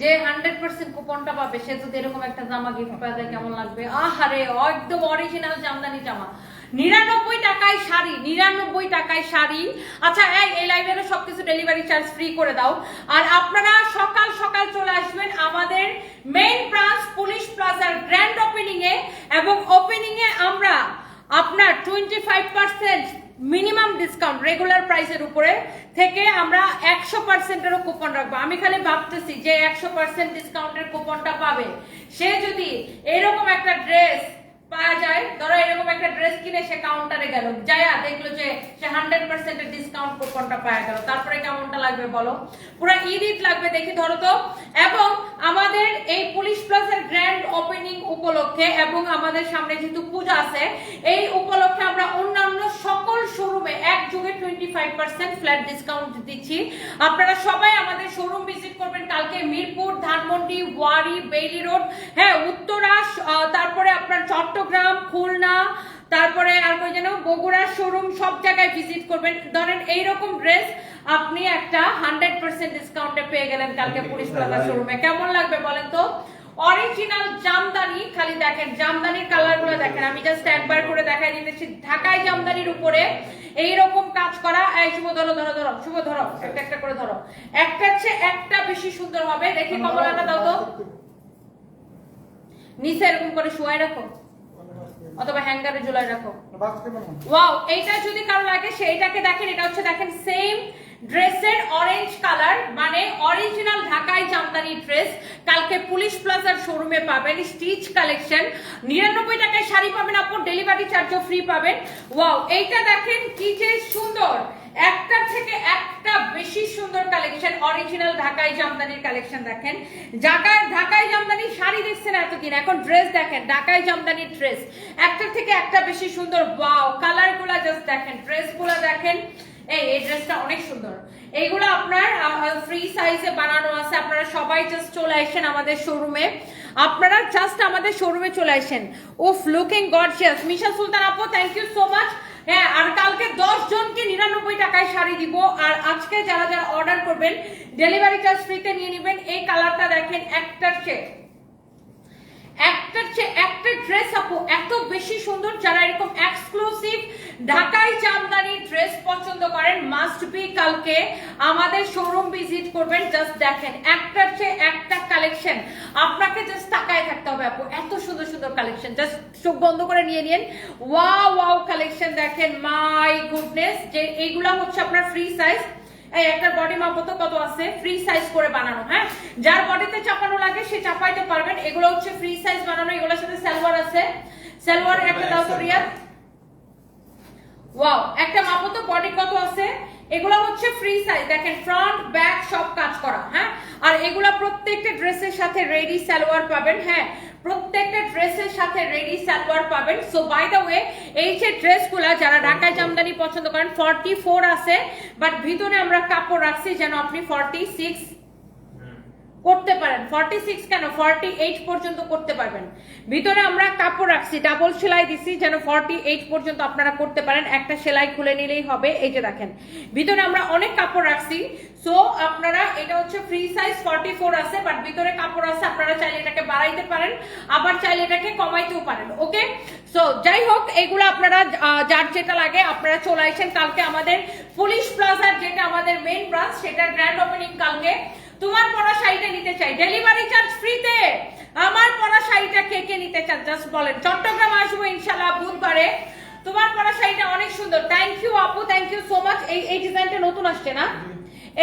যে hundred percent কুপনটা পাবে, সে যদি এরকম একটা জামা গিফট পায় তাহলে কেমন লাগবে? আহারে, একদম অরিজিনাল জামদানি জামা। নিরানব্বই টাকায় শাড়ি, নিরানব্বই টাকায় শাড়ি। আচ্ছা এই লাইভেরও সবকিছু ডেলিভারি চার্জ ফ্রি করে দাও। আর আপনারা সকাল সকাল চলে আসবেন আমাদের মেইন ব্রাঞ্চ পুলিশ প্লাজার গ্র্যান্ড ওপেনিং এ এবং ওপেনিং এ আমরা আপনার twenty five percent minimum discount regular প্রাইসের উপরে থেকে আমরা একশো পার্সেন্টেরও কুপন রাখব। আমি খালি ভাবতেছি যে একশো পার্সেন্ট ডিসকাউন্টের কুপনটা পাবে। সে যদি এরকম একটা ড্রেস পাওয়া যায়, ধরো এরকম একটা ড্রেস কিনে সে কাউন্টারে গেল। যায়া দেখল যে সে হান্ড্রেড পার্সেন্টের ডিসকাউন্ট কুপনটা পাওয়া গেল। তারপরে কেমনটা লাগবে বলো? পুরো ঈদ লাগবে দেখি, ধরো তো এবং আমাদের এই পুলিশ প্লাসের গ্র্যান্ড ওপেনিং উপলক্ষে এবং আমাদের সামনে যেহেতু পূজা আছে, এই উপলক্ষে আমরা অন্যান্য সকল শোরুমে এক যুগে twenty five percent flat discount দিচ্ছি। আপনারা সবাই আমাদের শোরুম ভিজিট করবেন কালকে মিরপুর, ধানমন্ডি, ওয়ারি, বেইলি রোড হ্যাঁ উত্তরা তারপরে আপনার চট্টগ্রাম, খুলনা, তারপরে আর কই যেন বগুড়ার শোরুম সব জায়গায় ভিজিট করবেন। ধরেন এইরকম ড্রেস আপনি একটা হান্ড্রেড পার্সেন্ট ডিসকাউন্টে পেয়ে গেলেন কালকে পুলিশ প্লাজা শোরুমে। কেমন লাগবে বলেন তো? অরিজিনাল জামদানি খালি দেখেন জামদানির কালারগুলো দেখেন। আমি জাস্ট একবার করে দেখাই দিতেছি ঢাকায় জামদানির উপরে এইরকম কাজ করা। এই শুভ ধরো ধরো ধরো শুভ ধরো একটা একটা করে ধরো। একটা হচ্ছে একটা বেশি সুন্দর হবে। দেখি কমলাটা দাও তো। নিচে এরকম করে শুয়াই রাখো। অথবা হ্যাঙ্গারে ঝুলাই রাখো। ওয়াও এইটা যদি কারও লাগে সেইটাকে দেখেন এটা হচ্ছে দেখেন সেম ড্রেসের অরেঞ্জ কালার মানে অরিজিনাল ঢাকাই জামদানি ড্রেস কালকে পুলিশ প্লাজার শোরুমে পাবেন স্টিচ কালেকশন নিরানব্বই টাকায় শাড়ি পাবেন আপনার ডেলিভারি চার্জও ফ্রি পাবেন। ওয়াও এইটা দেখেন কি যে সুন্দর। একটার থেকে একটা বেশি সুন্দর কালেকশন অরিজিনাল ঢাকাই জামদানির কালেকশন দেখেন। ঢাকায় ঢাকাই জামদানি শাড়ি দেখছেন এতদিন, এখন ড্রেস দেখেন, ঢাকাই জামদানির ড্রেস একটার থেকে একটা বেশি সুন্দর ওয়াও কালারগুলা জাস্ট দেখেন ড্রেসগুলা দেখেন। এই এই ড্রেসটা অনেক সুন্দর। এইগুলো আপনার ফ্রি সাইজে বানানো আছে। আপনারা সবাই জাস্ট চলে আসেন আমাদের শোরুমে আপনারা জাস্ট আমাদের শোরুমে চলে আসেন। উফ লুকিং গর্জিয়াস মিশা সুলতান আপু থ্যাংক ইউ সো মাচ হ্যাঁ আর কালকে দশ জনকে নিরানব্বই টাকায় শাড়ি দিব। আর আজকে যারা যারা অর্ডার করবেন ডেলিভারি চার্জ ফ্রিতে নিয়ে নেবেন। এই কালারটা দেখেন একটার চেয়ে একটার চেয়ে একটা ড্রেস আপু, এত বেশি সুন্দর যারা এরকম এক্সক্লুসিভ ঢাকাই জামদানি ড্রেস পছন্দ করেন মাস্ট বি কালকে আমাদের শোরুম ভিজিট করবেন। জাস্ট দেখেন একটার চেয়ে একটা কালেকশন আপনাকে জাস্ট তাকায় থাকতে হবে আপু, এত সুন্দর সুন্দর কালেকশন জাস্ট চোখ বন্ধ করে নিয়ে নিন। ওয়াও ওয়াও কালেকশন দেখেন মাই গুডনেস যে এইগুলা হচ্ছে আপনার ফ্রি সাইজ এই একটা বডি মাপতো কত আছে? ফ্রি সাইজ করে বানানো হ্যাঁ? যার বডিতে চাপানো লাগে সে চাপাইতে পারবেন। এগুলো হচ্ছে ফ্রি সাইজ বানানো এগুলোর সাথে সালোয়ার আছে। সালোয়ার একটা দাও তো রিয়া ওয়াও একটা মাপত বডি কত আছে? এগুলো হচ্ছে ফ্রি সাইজ দেখেন ফ্রন্ট ব্যাক সব কাজ করা হ্যাঁ? আর এগুলা প্রত্যেকটা ড্রেসের সাথে রেডি সালোয়ার পাবেন হ্যাঁ? প্রত্যেকটা ড্রেসের সাথে রেডি সালোয়ার পাবেন। সো বাই দ্য ওয়ে এই যে ড্রেসগুলা যারা ঢাকায় জামদানি পছন্দ করেন ফর্টি ফোর আছে বাট ভিতরে আমরা কাপড় রাখছি যেন আপনি ফর্টি সিক্স করতে পারেন। 46 কেন? 48 পর্যন্ত করতে পারবেন। ভিতরে আমরা কাপড় রাখছি ডাবল সেলাই দিছি যেন 48 পর্যন্ত আপনারা করতে পারেন। একটা সেলাই খুলে নিলেই হবে, এই যে দেখেন। ভিতরে আমরা অনেক কাপড় রাখছি। সো আপনারা, এটা হচ্ছে ফ্রি সাইজ 44 আছে বাট ভিতরে কাপড় আছে, আপনারা চাইলে এটাকে বাড়াইতে পারেন, আবার চাইলে এটাকে কমাইতেও পারেন ওকে সো যাই হোক, এগুলো আপনারা যার যেটা লাগে আপনারা চলে আসেন। কালকে আমাদের পুলিশ প্লাজার যেটা আমাদের মেইন ব্রাঞ্চ সেটা গ্র্যান্ড ওপেনিং কালকে। তোমার পরা শাড়িটা নিতে চাই। ডেলিভারি চার্জ ফ্রিতে আমার পরা শাড়িটা কে কে নিতে চান? জাস্ট বলেন। চট্টগ্রাম আসব ইনশাল্লাহ বুধবারে। তোমার পরা শাড়িটা অনেক সুন্দর। থ্যাংক ইউ আপু। থ্যাংক ইউ সো মাচ এই এই ডিজাইনটা নতুন আসছে না?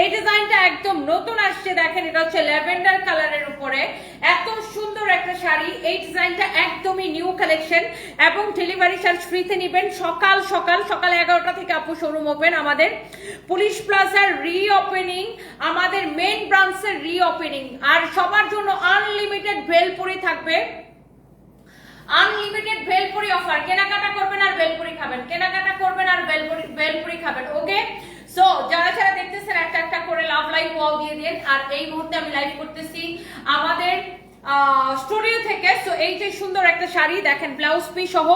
এই ডিজাইনটা একদম নতুন আসছে, দেখেন এটা হচ্ছে ল্যাভেন্ডার কালারের উপরে। এত সুন্দর একটা শাড়ি, এই ডিজাইনটা একদমই নিউ কালেকশন এবং ডেলিভারি চার্জ ফ্রিতে নেবেন। সকাল সকাল সকাল এগারোটা থেকে আপু শোরুম ওপেন আমাদের। পুলিশ প্লাজার রি ওপেনিং আমাদের মেন ব্রাঞ্চের রি ওপেনিং আর সবার জন্য আনলিমিটেড ভেলপুরি থাকবে। আনলিমিটেড ভেলপুরি অফার কেনাকাটা করবেন আর ভেলপুরি খাবেন। কেনাকাটা করবেন আর ভেলপুরি ভেলপুরি খাবেন ওকে সো যারা যারা দেখতেছেন একটা একটা করে লাভ লাইভ ওয়াও দিয়ে দিন আর এই মুহূর্তে আমি লাইভ করতেছি আমাদের স্টুডিও থেকে। সো এই যে সুন্দর একটা শাড়ি দেখেন ব্লাউজ পিস সহ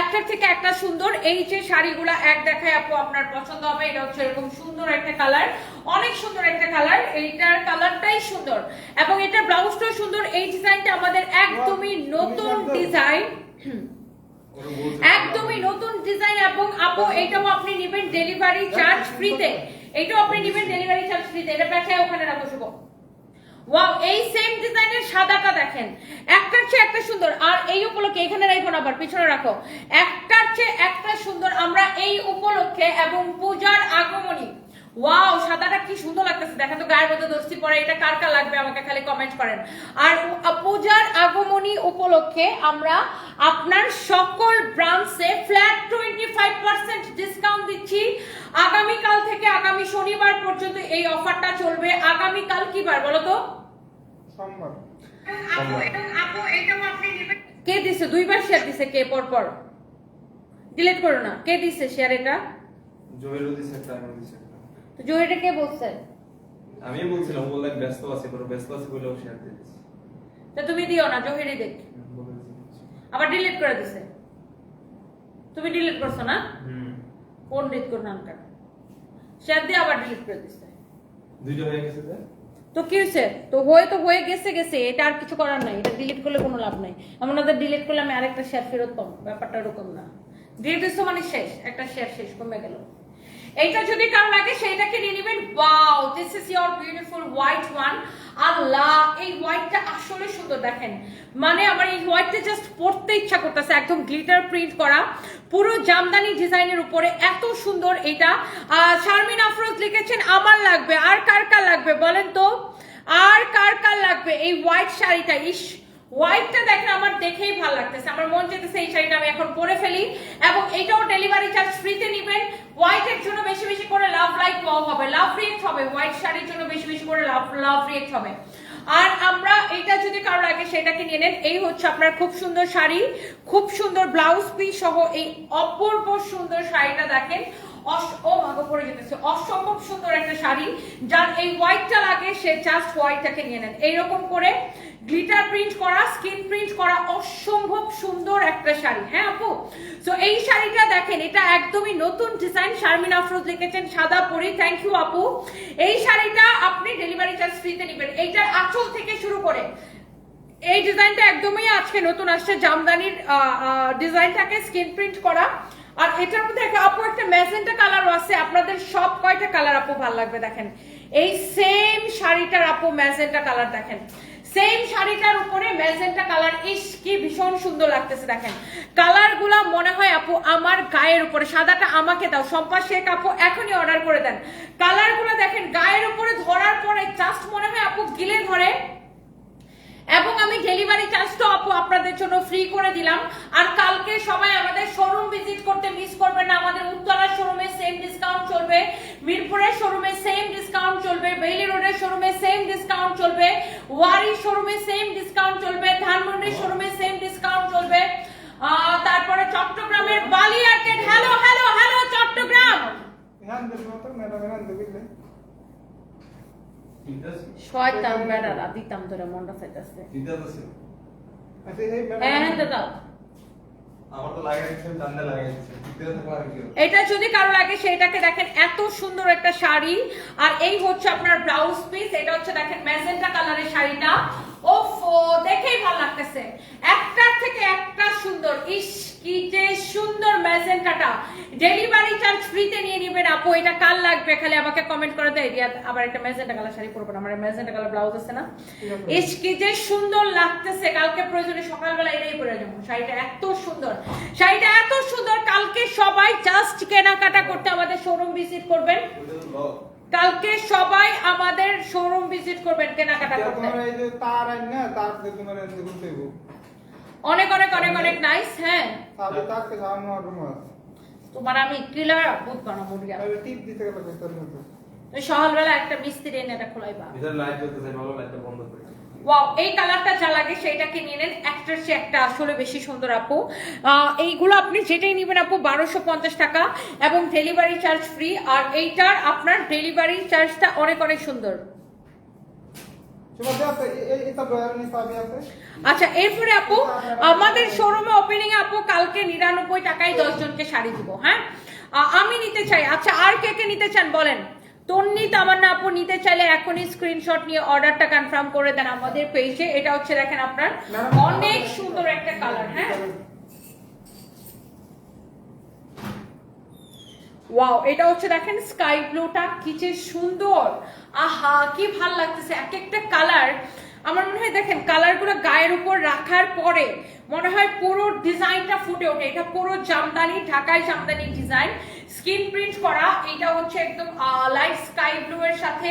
একটার থেকে একটা সুন্দর। এই যে শাড়িগুলা এক দেখায় আপু আপনার পছন্দ হবে এটা হচ্ছে এরকম সুন্দর একটা কালার অনেক সুন্দর একটা কালার এইটার কালারটাই সুন্দর। এবং এটার ব্লাউজটাও সুন্দর এই ডিজাইনটা আমাদের একদমই নতুন ডিজাইন একদমই নতুন ডিজাইন এবং আপু এটাও আপনি নেবেন ডেলিভারি চার্জ ফ্রিতে এটাও আপনি নেবেন ডেলিভারি চার্জ ফ্রিতে এটা পেছায় ওখানে রাখো শুভ। ওয়াও এই সেম ডিজাইনের সাদাটা দেখেন। একটার চেয়ে একটা সুন্দর। আর এই উপলক্ষে এখানে রাখো না আবার পিছনে রাখো। একটার চেয়ে একটা সুন্দর। আমরা এই উপলক্ষে এবং পূজার আগমনী ওয়াও সাদাটা কি সুন্দর লাগতেছে। দেখেন তো গায়ের মধ্যে দর্শি পরে এটা কার কার লাগবে আমাকে খালি কমেন্ট করেন। আর পূজার আগমনী উপলক্ষে আমরা আপনার সকল ব্রাঞ্চে flat twenty five percent discount দিচ্ছি। আগামীকাল থেকে আগামী শনিবার পর্যন্ত এই অফারটা চলবে। আগামীকাল কি বার বলো তো? সোমবার। কে দিছে? দুইবার শেয়ার দিছে কে? পর পর ডিলিট করো না। কে দিছে শেয়ার এটা? জহিরও দিছে একটা দিছে। তো জহিরে কে বলছে? আমি বলছিলাম বললাম ব্যস্ত আছে কোনো ব্যস্ত আছে বলেও শেয়ার দিয়ে দিছি তো তুমি দিও না জহিরে দেখ। বলে দিছি। আবার ডিলিট করে দিছে। তুমি ডিলিট করছ না? হুম। পন্ডিত করনানকার শেয়ার দিয়ে আবার ডিলিট করে দিছে। দুইটা হয়ে গেছে তো? কি হয়েছে? তো হয়ে তো হয়ে গেছে গেছে এটা আর কিছু করার নাই। এটা ডিলিট করলে কোনো লাভ নাই। এমন ওদের ডিলিট করলে আমি আরেকটা শেয়ার ফেরত পাবো। ব্যাপারটা এরকম না। ডিলিট মানে শেষ একটা শেয়ার শেষ কমে গেল। এইটা যদি কারও লাগে, সেইটাকে নিয়ে নেবেন। Wow this is your beautiful white one আল্লাহ, এই হোয়াইটটা আসলে সুন্দর, দেখেন। মানে আমার এই হোয়াইটটা জাস্ট পড়তে ইচ্ছা করতেছে, একদম গ্লিটার প্রিন্ট করা। পুরো জামদানি ডিজাইনের উপরে এত সুন্দর এটা শারমিন আফরোজ লিখেছেন, আমার লাগবে, আর কার কার লাগবে বলেন তো? আর কার কার লাগবে এই হোয়াইট শাড়িটা? ইস হোয়াইটটা দেখেন, আমার দেখেই ভালো লাগতেছে। আমার মন যেতেছে এই শাড়িটা আমি এখন পরে ফেলি এবং এটাও ডেলিভারি চার্জ ফ্রিতে নেবেন। হোয়াইটের জন্য বেশি বেশি করে লাভ লাইক ওয়াও হবে। লাভ রিয়েক্ট হবে। হোয়াইট শাড়ির জন্য বেশি বেশি করে লাভ লাভ রিয়েক্ট হবে। আর আমরা এটা যদি কারও লাগে, সেটাকে নিয়ে নেন। এই হচ্ছে আপনার খুব সুন্দর শাড়ি। খুব সুন্দর ব্লাউজ পিস সহ এই অপূর্ব সুন্দর শাড়িটা দেখেন। পড়ে যেতেছে। অসম্ভব সুন্দর একটা শাড়ি। যার এই হোয়াইটটা লাগে, সে জাস্ট হোয়াইটটাকে নিয়ে নেন। এইরকম করে গ্লিটার প্রিন্ট করা স্কিন প্রিন্ট করা অসম্ভব সুন্দর একটা শাড়ি হ্যাঁ আপু? তো এই শাড়িটা দেখেন, এটা একদমই নতুন ডিজাইন শারমিন আফরোজ লিখেছেন, সাদা পরি থ্যাংক ইউ আপু। এই শাড়িটা আপনি ডেলিভারি চার্জ ফ্রিতে নেবেন। এইটার আঁচল থেকে শুরু করে, এই ডিজাইনটা একদমই আজকে নতুন আসছে, জামদানির ডিজাইনটাকে স্কিন প্রিন্ট করা। আর এটার মধ্যে আপু, একটা ম্যাজেন্টা কালারও আছে। আপনাদের সব কয়টা কালার আপু ভালো লাগবে দেখেন? এই সেম শাড়িটার আপু ম্যাজেন্টা কালার দেখেন। সেম শাড়িটার উপরে ম্যাজেন্টা কালার ইস, কি ভীষণ সুন্দর লাগতেছে, দেখেন। কালারগুলা মনে হয়, আপু, আমার গায়ের উপরে, সাদাটা আমাকে দাও। সম্পা শেখ, আপু, এখনই অর্ডার করে দেন। কালারগুলা দেখেন, গায়ের উপরে ধরার পরে জাস্ট মনে হয়, আপু, গিলে ধরে। এবং আমি ডেলিভারি চার্জটা আপু, আপনাদের জন্য ফ্রি করে দিলাম। আর কালকে সবাই আমাদের শোরুম ভিজিট করতে মিস করবেন না, আমাদের উত্তরার শোরুমে সেম ডিসকাউন্ট চলবে মিরপুরের শোরুমে সেম ডিসকাউন্ট চলবে বেইলি রোডের শোরুমে সেম ডিসকাউন্ট চলবে ওয়ারি শোরুমে সেম ডিসকাউন্ট চলবে ধানমন্ডির শোরুমে সেম ডিসকাউন্ট চলবে। তারপরে চট্টগ্রামের Bali arcade hello hello hello Chattogram! হ্যাঁ হ্যাঁ শয়তান বেড়ারা দিতাম তোরা মনটা আচ্ছা এই হ্যাঁ হ্যাঁ ম্যাডাম এটা যদি কারও লাগে, সেইটাকে দেখেন এত সুন্দর একটা শাড়ি। আর এই হচ্ছে আপনার ব্লাউজ পিস এটা হচ্ছে দেখেন ম্যাজেন্টা কালারের শাড়িটা। ওফো, দেখেই ভালো লাগতেছে। একটার থেকে একটা সুন্দর। ইস, কি যে সুন্দর ম্যাজেন্টাটা ডেলিভারি চার্জ ফ্রিতে নিয়ে নেবেন। আপু এটা কাল লাগবে? খালি আমাকে কমেন্ট করে দেয় রিয়া আবার একটা ম্যাজেন্টা কালার শাড়ি পরবো না। আমার ম্যাজেন্টা কালার ব্লাউজ আছে না? ইস কি যে সুন্দর লাগতেছে। কালকে প্রয়োজনে সকালবেলা এটাই পরে যাব। শাড়িটা এত সুন্দর। শাড়িটা এত সুন্দর। কালকে সবাই জাস্ট কেনাকাটা করতে আমাদের শোরুম ভিজিট করবেন। কালকে সবাই আমাদের শোরুম ভিজিট করবেন কেনাকাটা করতে। তার না তার অনেক অনেক অনেক অনেক নাইস হ্যাঁ। তাহলে তাকে সামনে অর্ডার মার তোমার আমি ক্লিয়ার বুঝ বানা মুরগি তাহলে টিপ দিতে গেলে তোর মতো তুই সকালবেলা একটা মিস্ত্রি এনে এটা খোলাইবা। ভিতরে লাইট জ্বলতেছে ভালো লাইটটা বন্ধ করে। ওয়াও এই কালারটা যা লাগে সেইটাকে নিয়ে নেন। একটার চেয়ে একটা আসলে বেশি সুন্দর আপু। এইগুলো আপনি যেটাই নেবেন আপু বারোশো পঞ্চাশ টাকা এবং ডেলিভারি চার্জ ফ্রি আর এইটার আপনার ডেলিভারি চার্জটা অনেক অনেক সুন্দর তোমার আছে এই এটা বয়ার নিসাবি আছে আচ্ছা এরপরে আপু আমাদের শোরুমে ওপেনিং আপু কালকে নিরানব্বই টাকায় দশ জনকে শাড়ি দিব হ্যাঁ? আমি নিতে চাই। আচ্ছা আর কে কে নিতে চান বলেন? তন্নি তামান্না আপু নিতে চাইলে এখনই স্ক্রিনশট নিয়ে অর্ডারটা কনফার্ম করে দেন আমাদের পেজে এটা হচ্ছে দেখেন আপনার অনেক সুন্দর একটা কালার হ্যাঁ? ওয়াও এটা হচ্ছে দেখেন স্কাই ব্লুটা কি যে সুন্দর। আহা, কি ভালো লাগতেছে। এক একটা কালার আমার মনে হয় দেখেন কালারগুলো গায়ের উপর রাখার পরে মনে হয় পুরো ডিজাইনটা ফুটে ওঠে। এটা পুরো জামদানি ঢাকায় জামদানি ডিজাইন স্কিন প্রিন্ট করা এটা হচ্ছে একদম লাইট স্কাই ব্লু এর সাথে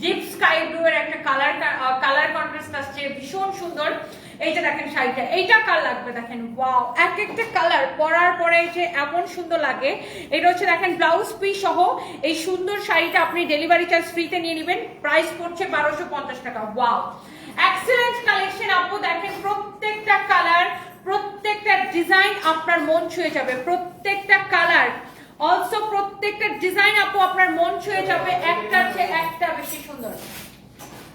ডিপ স্কাই ব্লু এর একটা কালার কালার কন্ট্রাস্ট আসছে। ভীষণ সুন্দর। এইটা দেখেন শাড়িটা, এইটা কাল লাগবে দেখেন? ওয়াও এক একটা কালার পরার পরে যে এমন সুন্দর লাগে। এটা হচ্ছে দেখেন ব্লাউজ পিস সহ এই সুন্দর শাড়িটা আপনি ডেলিভারি চার্জ ফ্রিতে নিয়ে নেবেন। প্রাইস পড়ছে বারোশো পঞ্চাশ টাকা। ওয়াও এক্সেলেন্ট কালেকশন আপু। দেখেন প্রত্যেকটা কালার প্রত্যেকটা ডিজাইন আপনার মন ছুঁয়ে যাবে। প্রত্যেকটা কালার অলসো প্রত্যেকটা ডিজাইন আপু আপনার মন ছুঁয়ে যাবে। একটার চেয়ে একটা বেশি সুন্দর।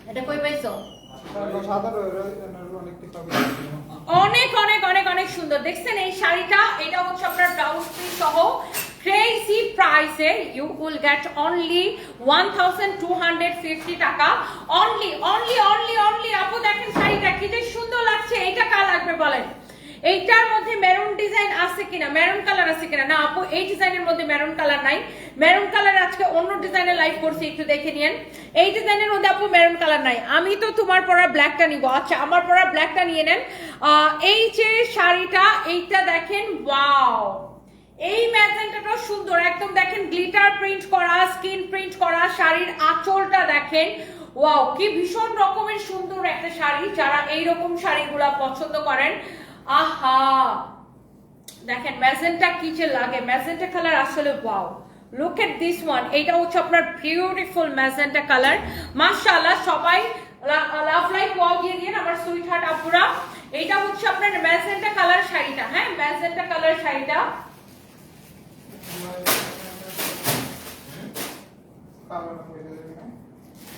এটা কই পাইছো? অনেক অনেক অনেক অনেক সুন্দর। দেখছেন এই শাড়িটা? এটা হচ্ছে আপনার ব্লাউজ পিস সহ। ক্রেজি প্রাইসে you will get only one thousand two hundred fifty টাকা। অনলি অনলি অনলি অনলি আপু দেখেন শাড়িটা কি যে সুন্দর লাগছে। এইটা কার লাগবে বলেন? এইটার মধ্যে মেরুন ডিজাইন আছে কিনা? মেরুন কালার আছে কিনা? না, আপু, এই ডিজাইনের মধ্যে মেরুন কালার নাই। মেরুন কালার আজকে অন্য ডিজাইনের লাইভ করছি, একটু দেখে নিয়েন। এই ডিজাইনের মধ্যে, আপু মেরুন কালার নাই। আমি তো তোমার পরা ব্ল্যাকটা নিব। আচ্ছা আমার পরা ব্ল্যাকটা নিয়ে নেন। এই যে শাড়িটা, এইটা দেখেন ওয়াও এই ম্যাজেন্টাটাও সুন্দর। একদম দেখেন গ্লিটার প্রিন্ট করা স্কিন প্রিন্ট করা শাড়ির আঁচলটা দেখেন। ওয়াও কি ভীষণ রকমের সুন্দর একটা শাড়ি। যারা এই রকম শাড়িগুলা পছন্দ করেন আহা! দেখেন ম্যাজেন্টা কি যে লাগে? ম্যাজেন্টা কালার আসলে wow look at this one এটা হচ্ছে আপনার বিউটিফুল ম্যাজেন্টা কালার মাশাআল্লাহ সবাই লাভ লাইক ওয়াও দিয়ে দিন আমার সুইট হার্ট আপুরা। এটা হচ্ছে আপনার ম্যাজেন্টা কালার শাড়িটা হ্যাঁ? ম্যাজেন্টা কালার শাড়িটা।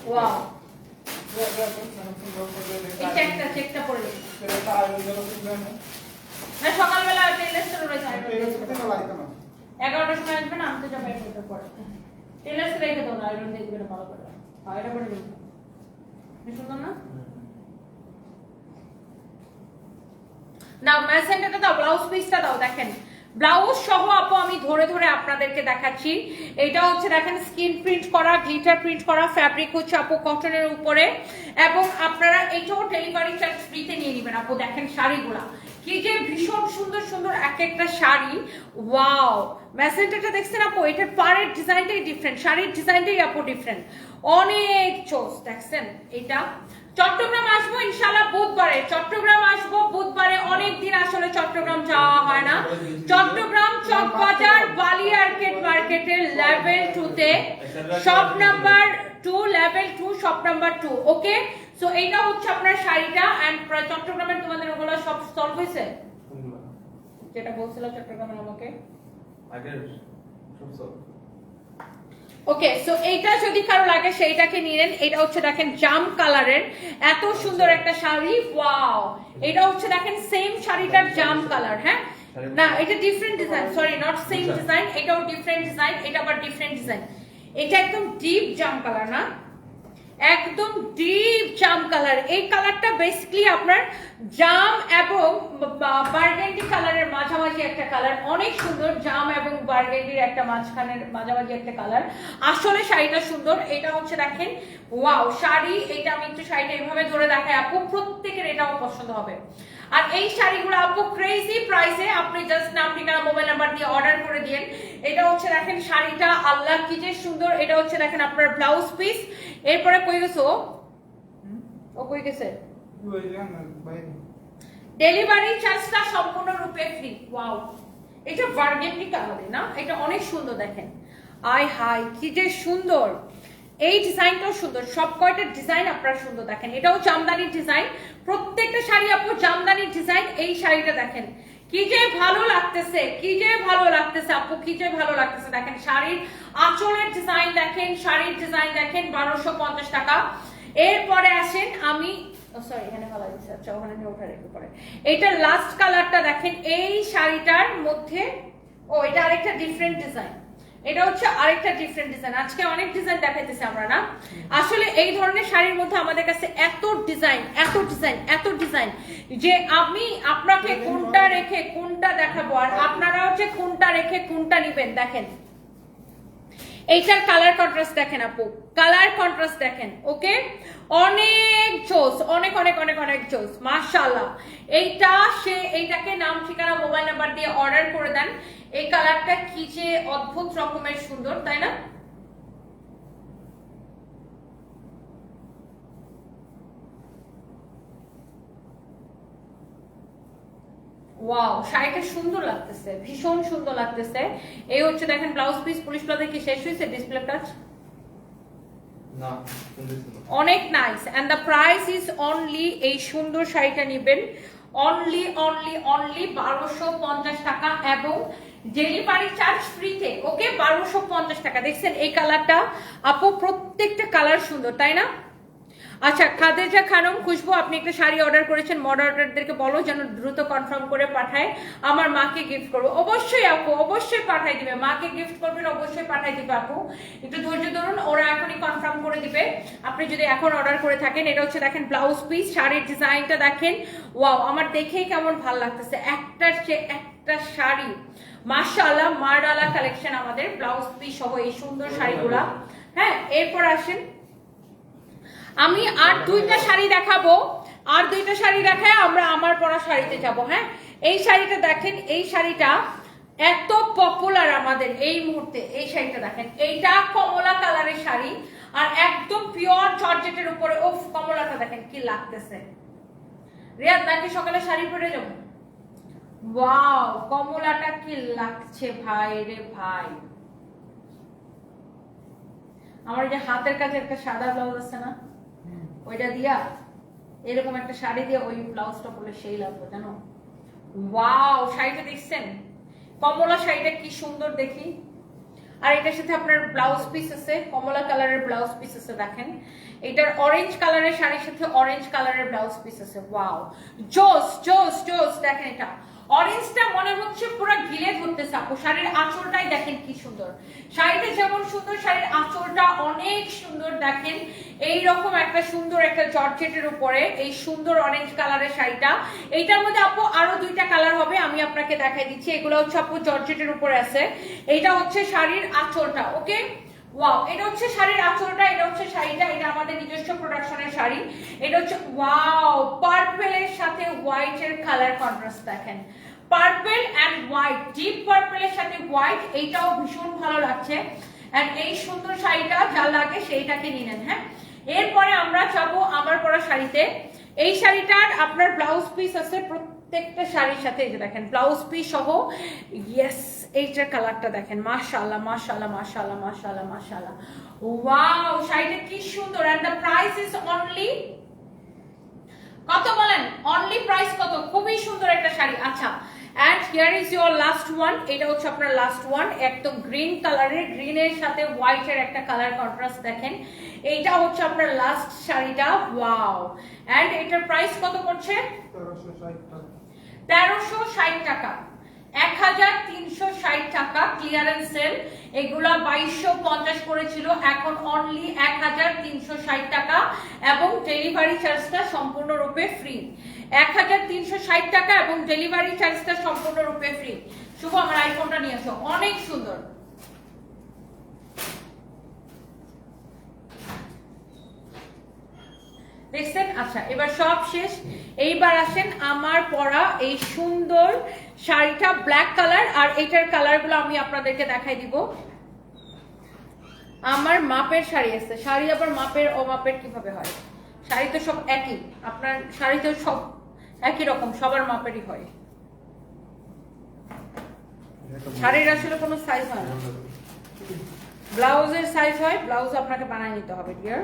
ওয়াও এই চেকটা চেকটা পরে হ্যাঁ সকালবেলা টেলার স্টোরে রয়েছে এগারোটার সময় আসবে না আমি তো যাব এগারোটার পরে। টেলার রেখে দাও না আয়রন দিয়ে দিবেন ভালো করে। না? না ম্যাসেন্টাটা দাও ব্লাউজ পিসটা দাও দেখেন। ব্লাউজ সহ আপু, আমি ধরে ধরে আপনাদেরকে দেখাচ্ছি। এটা হচ্ছে দেখেন স্কিন প্রিন্ট করা গ্লিটার প্রিন্ট করা ফ্যাব্রিক হচ্ছে আপু কটনের উপরে। এবং আপনারা এটাও ডেলিভারি চার্জ ফ্রিতে নিয়ে নেবেন। আপু দেখেন শাড়িগুলা। কি যে ভীষণ সুন্দর সুন্দর এক একটা শাড়ি। ওয়াও ম্যাসেন্টাটা দেখছেন আপু? এটার পাড়ের ডিজাইনটাই ডিফারেন্ট শাড়ির ডিজাইনটাই আপু ডিফারেন্ট অনেক চোস দেখছেন? এটা চট্টগ্রাম আসব ইনশাল্লাহ বুধবারে। চট্টগ্রাম আসব বুধবারে অনেক দিন আসলে চট্টগ্রাম যাওয়া হয় না। চট্টগ্রাম চকবাজার বালি আর্কেট মার্কেটের লেভেল টু তে। Shop number two level two shop number two okay so এইটা হচ্ছে আপনার শাড়িটা এন্ড চট্টগ্রামের তোমাদের ওগুলো সব সলভ হয়েছে? যেটা বলছিল চট্টগ্রামের আমাকে। আগের সব সব ওকে সো এইটা যদি কারও লাগে সেইটাকে নিলেন। এটা হচ্ছে দেখেন জাম কালারের। এত সুন্দর একটা শাড়ি ওয়াও। এটা হচ্ছে দেখেন সেম শাড়িটার জাম কালার হ্যাঁ? না এটা different design sorry not same design এটাও ডিফারেন্ট ডিজাইন এটা আবার ডিফারেন্ট ডিজাইন এটা একদম ডিপ জাম কালার না? একদম ডিপ জাম কালার এই কালারটা বেসিক্যালি আপনার জাম এবং বার্গেন্ডি কালারের মাঝামাঝি একটা কালার অনেক সুন্দর জাম এবং বার্গেন্ডির একটা মাঝখানের মাঝামাঝি একটা কালার আসলে শাড়িটা সুন্দর। এটা হচ্ছে দেখেন ওয়াও শাড়ি, এটা আমি একটু শাড়িটা এইভাবে ধরে দেখাই আপু, প্রত্যেকের এটাও পছন্দ হবে। আর এই শাড়িগুলো আপু ক্রেজি প্রাইসে আপনি জাস্ট নাম ঠিকানা মোবাইল নাম্বার দিয়ে অর্ডার করে দিন এটা হচ্ছে দেখেন শাড়িটা, আল্লাহ কি যে সুন্দর। এটা হচ্ছে দেখেন আপনার ব্লাউজ পিস এরপরে কই গেছো ও? কই গেছে? ডেলিভারি চার্জটা সম্পূর্ণরূপে ফ্রি ওয়াও এটা বার্গেন্ডি কালারে না? এটা অনেক সুন্দর দেখেন। আই হাই কি যে সুন্দর! এই ডিজাইনটাও সুন্দর। সব কয়টা ডিজাইন আপনারা সুন্দর দেখেন। এটাও জামদানির ডিজাইন। প্রত্যেকটা শাড়ি আপু জামদানির ডিজাইন, এই শাড়িটা দেখেন। কি যে ভালো লাগতেছে, কি যে ভালো লাগতেছে আপু, কি যে ভালো লাগতেছে। দেখেন শাড়ির আঁচলের ডিজাইন দেখেন, শাড়ির ডিজাইন দেখেন, বারোশো পঞ্চাশ টাকা। এরপরে আসেন আমি সরি এখানে ভালো দিচ্ছে আচ্ছা ওখানে ওঠার একটু পরে। এইটার লাস্ট কালারটা দেখেন, এই শাড়িটার মধ্যে, ও, এটা আরেকটা ডিফারেন্ট ডিজাইন এটা হচ্ছে আরেকটা ডিফারেন্ট ডিজাইন আজকে অনেক ডিজাইন দেখাইতেছি আমরা না? আসলে এই ধরনের শাড়ির মধ্যে আমাদের কাছে এত ডিজাইন এত ডিজাইন এত ডিজাইন যে আমি আপনাকে কোনটা রেখে কোনটা দেখাবো আর আপনারা হচ্ছে কোনটা রেখে কোনটা নিবেন দেখেন। এইটার কালার কন্ট্রাস্ট দেখেন আপু। কালার কন্ট্রাস্ট দেখেন ওকে অনেক জোস, অনেক অনেক অনেক অনেক জোস, মাশাআল্লাহ। এইটা সে, এইটাকে নাম, ঠিকানা মোবাইল নাম্বার দিয়ে অর্ডার করে দেন। এই কালারটা কি যে অদ্ভুত রকমের সুন্দর, তাই না? ওয়াও শাড়িটা সুন্দর লাগতেছে ভীষণ সুন্দর লাগতেছে। এই হচ্ছে দেখেন ব্লাউজ পিস পুলিশ প্লাজা কি শেষ হয়েছে? ডিসপ্লে ছিল অনেক nice and the price is only এই সুন্দর শাড়িটা নেবেন। অনলি অনলি অনলি বারোশো পঞ্চাশ টাকা এবং ডেলিভারি চার্জ ফ্রিতে ওকে বারোশো পঞ্চাশ টাকা। দেখছেন এই কালারটা আপু প্রত্যেকটা কালার সুন্দর তাই না? আচ্ছা খাদেজা খানম খুশবু, আপনি একটা শাড়ি অর্ডার করেছেন মডারেটরদেরকে বলো, যেন দ্রুত কনফার্ম করে পাঠায়। আমার মাকে গিফট করব। অবশ্যই আপু, অবশ্যই পাঠাই দিবে। মাকে গিফট করবেন, অবশ্যই পাঠাই দিবে আপু। একটু ধৈর্য ধরুন, ওরা এখনই কনফার্ম করে দিবে। আপনি যদি এখন অর্ডার করে থাকেন, এটা হচ্ছে দেখেন ব্লাউজ পিস শাড়ির ডিজাইনটা দেখেন। ওয়াও আমার দেখেই কেমন ভালো লাগতেছে। একটার সে একটা শাড়ি, মাশাআল্লাহ, মারডালা কালেকশন আমাদের ব্লাউজ পিস সহ এই সুন্দর শাড়িগুলা। হ্যাঁ এরপর আসেন আমি আর দুইটা শাড়ি দেখাবো, আর দুইটা শাড়ি দেখায় আমরা আমার পরা শাড়িতে যাব হ্যাঁ? এই শাড়িটা দেখেন, এই শাড়িটা এত পপুলার আমাদের এই মুহূর্তে, এই শাড়িটা দেখেন। এইটা কমলা কালারের শাড়ি, আর একদম পিওর জর্জেটের উপরে ওফ কমলাটা দেখেন কি লাগতেছে। রিয়াদ, নাকি সকালে শাড়ি পরে যাব? ওয়াও কমলাটা কি লাগছে ভাই রে ভাই। আমার যে হাতের কাছে একটা সাদা ব্লাউজ আছে না? ওইটা দিয়া এরকম একটা শাড়ি দিয়ে ওই ব্লাউজটা পরে সেই লাগবে, জানো? ওয়াও, শাড়িটা দেখছেন? কমলা শাড়িটা কি সুন্দর দেখি। আর এটার সাথে আপনার ব্লাউজ পিস আছে, কমলা কালারের ব্লাউজ পিস আছে, দেখেন। এটার অরেঞ্জ কালারের শাড়ির সাথে অরেঞ্জ কালারের ব্লাউজ পিস আছে, ওয়াও। জোস জোস জোস, দেখেন এটা। অরেঞ্জটা মনে হচ্ছে পুরো গিলে ধরতেছে আপু শাড়ির আঁচলটাই দেখেন কি সুন্দর। শাড়িটা যেমন সুন্দর, শাড়ির আঁচলটা অনেক সুন্দর দেখেন। এই রকম একটা সুন্দর একটা জর্জেটের উপরে এই সুন্দর অরেঞ্জ কালারের শাড়িটা। এইটার মধ্যে আপু আরও দুইটা কালার হবে, আমি আপনাকে দেখাই দিচ্ছি। এগুলো হচ্ছে আপু জর্জেটের উপরে আছে। এইটা হচ্ছে শাড়ির আঁচলটা ওকে ওয়াও এটা হচ্ছে শাড়ির আঁচলটা, এটা হচ্ছে শাড়িটা, এটা আমাদের নিজস্ব প্রোডাকশনের শাড়ি। এটা হচ্ছে ওয়াও পার্পেলের সাথে হোয়াইটের কালার কন্ট্রাস্ট দেখেন। পার্পেল অ্যান্ড হোয়াইট ডিপ পার্পেলের সাথে হোয়াইট এইটাও ভীষণ ভালো লাগছে। এন্ড এই সুন্দর শাড়িটা যা লাগে সেইটাকে নিলেন হ্যাঁ? এরপরে আমরা যাব আমার পরা শাড়িতে। এই শাড়িটার আপনার ব্লাউজ পিস আছে প্রত্যেকটা শাড়ির সাথে এই যে দেখেন ব্লাউজ পিস সহ ইয়েস এইটার কালারটা দেখেন, মাশাআল্লাহ মাশাআল্লাহ মাশাআল্লাহ মাশাআল্লাহ মাশাআল্লাহ। ওয়াও শাড়িটা কি সুন্দর and the price is only কত বলেন? অনলি প্রাইস কত? খুবই সুন্দর একটা শাড়ি। আচ্ছা and here is your last one এটা হচ্ছে আপনার লাস্ট ওয়ান একদম গ্রিন কালারের গ্রিনের সাথে হোয়াইটের একটা কালার কন্ট্রাস্ট দেখেন। এইটা হচ্ছে আপনার লাস্ট শাড়িটা ওয়াও এন্ড এটার প্রাইস কত পড়ছে? তেরোশো ষাট টাকা। তেরোশো ষাট টাকা। এক হাজার তিনশো ষাট টাকা ক্লিয়ারেন্স সেল এগুলা বাইশশো পঞ্চাশ করেছিল, এখন অনলি এক হাজার তিনশো ষাট টাকা এবং ডেলিভারি চার্জটা সম্পূর্ণরূপে ফ্রি এক হাজার তিনশো ষাট টাকা এবং ডেলিভারি চার্জটা সম্পূর্ণরূপে ফ্রি শুভ, আমার অনেক সুন্দর। দেখছেন? আচ্ছা এবার সব শেষ। এইবার আসেন আমার পরা এই সুন্দর শাড়িটা ব্ল্যাক কালার আর এটার কালারগুলো আমি আপনাদেরকে দেখাই দিব। আমার মাপের শাড়ি আছে। শাড়ি আবার মাপের ও মাপের কীভাবে হয়? শাড়ি তো সব একই। আপনার শাড়ি তো সব একই রকম সবার মাপেরই হয়। শাড়ির আসলে কোনো সাইজ হয় না। ব্লাউজের সাইজ হয় ব্লাউজ আপনাকে বানায় নিতে হবে dear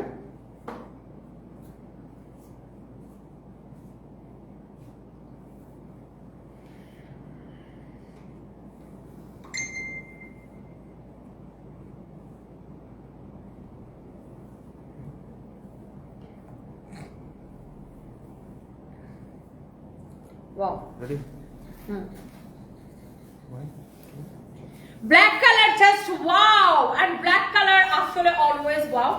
wow ready hmm black colour just wow and black colour আসলে অলওয়েজ ওয়াও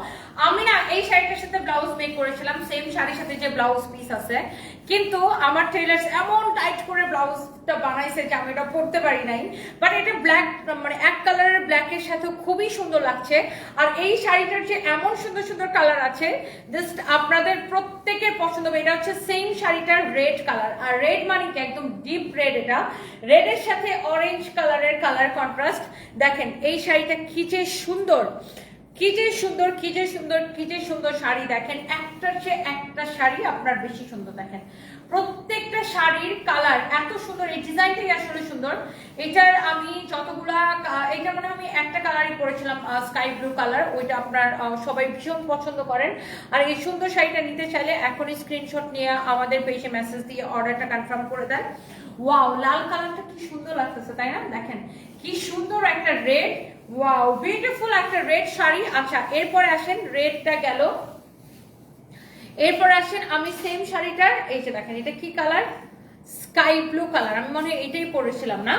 আমি না এই শাড়িটার সাথে ব্লাউজ মেক করেছিলাম সেম শাড়ির সাথে যে ব্লাউজ পিস আছে। কিন্তু আমার টেলার্স এমন টাইট করে ব্লাউজটা বানাইছে যে আমি এটা পরতে পারি নাই। বাট এটা ব্ল্যাক মানে এক কালারের ব্ল্যাকের সাথে খুবই সুন্দর লাগছে। আর এই শাড়িটার যে এমন সুন্দর সুন্দর কালার আছে জাস্ট আপনাদের প্রত্যেকের পছন্দ হবে। এটা হচ্ছে সেম শাড়িটার রেড কালার আর রেড মানে কি? একদম ডিপ রেড এটা। রেডের সাথে অরেঞ্জ কালারের কালার কন্ট্রাস্ট দেখেন, এই শাড়িটা কি যে সুন্দর। কি যে সুন্দর, কি যে সুন্দর, কি যে সুন্দর শাড়ি দেখেন। একটার চেয়ে একটা শাড়ি আপনার বেশি সুন্দর দেখেন। প্রত্যেকটা শাড়ির কালার এত সুন্দর, এই ডিজাইনটাই আসলে সুন্দর। এটার আমি যতগুলা এটা মানে আমি একটা কালারই পরেছিলাম স্কাই ব্লু কালার। ওইটা আপনার সবাই ভীষণ পছন্দ করেন। আর এই সুন্দর শাড়িটা নিতে চাইলে এখনই স্ক্রিনশট নিয়ে আমাদের পেজে মেসেজ দিয়ে অর্ডারটা কনফার্ম করে দেন। ওয়াও লাল কালারটা কি সুন্দর লাগতেছে, তাই না? দেখেন, কি সুন্দর একটা রেড ওয়াও বিউটিফুল একটা রেড শাড়ি। আচ্ছা এরপরে আসেন রেডটা গেল। এরপর আসেন, আমি সেম শাড়িটার, এই যে দেখেন, এটা কি কালার স্কাই ব্লু কালার আমি মনে হয় এটাই পরেছিলাম না?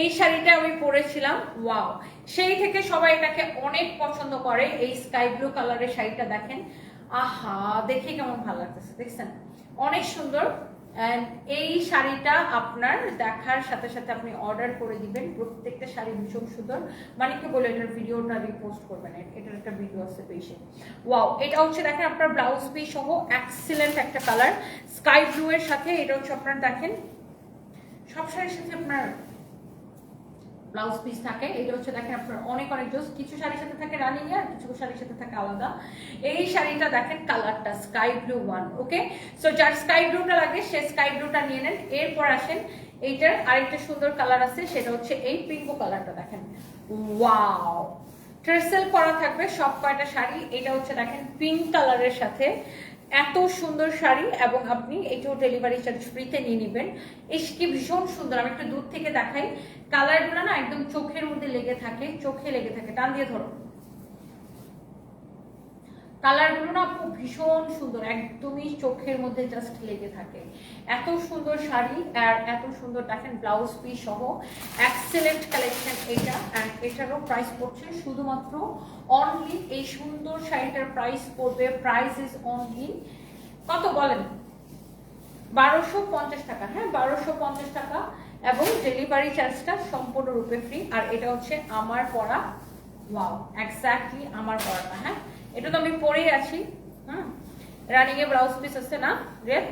এই শাড়িটা আমি পরেছিলাম ওয়াও সেই থেকে সবাই এটাকে অনেক পছন্দ করে, এই স্কাই ব্লু কালারের শাড়িটা দেখেন। আহা, দেখে কেমন ভালো লাগতেছে, দেখছেন? অনেক সুন্দর। এই শাড়িটা আপনার দেখার সাথে সাথে আপনি অর্ডার করে দিবেন। প্রত্যেকটা শাড়ি ভীষণ সুন্দর। মানিককে বলে এটার ভিডিওটা রিপোস্ট করবেন। এটার একটা ভিডিও আছে পেশে ওয়াও এটা হচ্ছে দেখেন আপনার ব্লাউজ পিস সহ এক্সিলেন্ট একটা কালার স্কাই ব্লু এর সাথে এটা হচ্ছে আপনার দেখেন। সব শাড়ির সাথে আপনার ব্লাউজ পিস থাকে, এটা হচ্ছে দেখেন আপনার অনেক অনেক জোস। কিছু শাড়ির সাথে থাকে রানিং আর কিছু শাড়ির সাথে থাকে আলাদা। এই শাড়িটা দেখেন কালারটা sky blue one, okay? So যার স্কাই ব্লুটা লাগে, সে স্কাই ব্লুটা নিয়ে নেন। এরপর আসেন, এইটার আরেকটা সুন্দর কালার আছে, সেটা হচ্ছে এই পিঙ্কো কালারটা দেখেন। ওয়াও! ট্রেসেল করা থাকবে সব কয়টা শাড়ি। এটা হচ্ছে দেখেন পিঙ্ক কালারের সাথে। এত সুন্দর শাড়ি এবং আপনি এটাও ডেলিভারি চার্জ ফ্রিতে নিয়ে নেবেন। এসকি ভীষণ সুন্দর। আমি একটু দূর থেকে দেখাই। কালারগুলো না একদম চোখের মধ্যে লেগে থাকে, চোখে লেগে থাকে। টান দিয়ে ধরো। কালারগুলো না খুব ভীষণ সুন্দর, একদমই চোখের মধ্যে জাস্ট লেগে থাকে। এত সুন্দর শাড়ি আর এত সুন্দর, দেখেন ব্লাউজ পিস সহ এক্সেলেন্ট কালেকশন এটা। অ্যান্ড এটারও প্রাইস পড়ছে শুধুমাত্র অনলি এই সুন্দর শাড়িটার প্রাইস পড়বে প্রাইস ইজ অনলি কত বলেন? বারোশো পঞ্চাশ টাকা হ্যাঁ বারোশো পঞ্চাশ টাকা। এবং ডেলিভারি চার্জটা সম্পূর্ণরূপে ফ্রি আর এটা হচ্ছে আমার পড়া ওয়াও এক্স্যাক্টলি আমার পড়াটা হ্যাঁ। এটা তো আমি পরেই আছি হ্যাঁ রানিং এ ব্লাউজ পিস আছে না রেড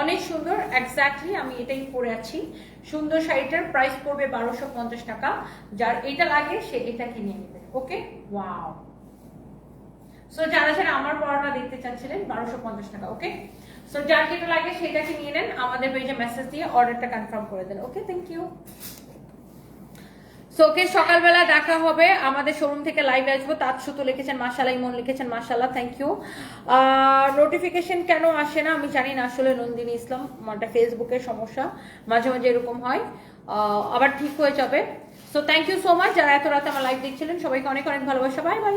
অনেক সুন্দর এক্স্যাক্টলি আমি এটাই পরে আছি। সুন্দর শাড়িটার প্রাইস পড়বে বারোশো পঞ্চাশ টাকা। যার এটা লাগে সে এটা কিনে নেবে ওকে ওয়াও সো যারা যারা আমার পড়াটা দেখতে চাচ্ছিলেন বারোশো পঞ্চাশ টাকা ওকে সো যার যেটা লাগে সেটাকে নিয়ে নেন। আমাদের পেজে মেসেজ দিয়ে অর্ডারটা কনফার্ম করে দেন okay thank you so okay সকালবেলা দেখা হবে। আমাদের শোরুম থেকে লাইভ আসব। তার সুতো লিখেছেন মাসাল্লাহ ইমন লিখেছেন মাসাল্লাহ থ্যাংক ইউ নোটিফিকেশন কেন আসে না? আমি জানি না আসলে নন্দিনী ইসলাম আমারটা ফেসবুকের সমস্যা। মাঝে মাঝে এরকম হয়। আবার ঠিক হয়ে যাবে। So thank you so much যারা এত রাতে আমার লাইভ দেখছিলেন, সবাইকে অনেক অনেক ভালোবাসা। Bye bye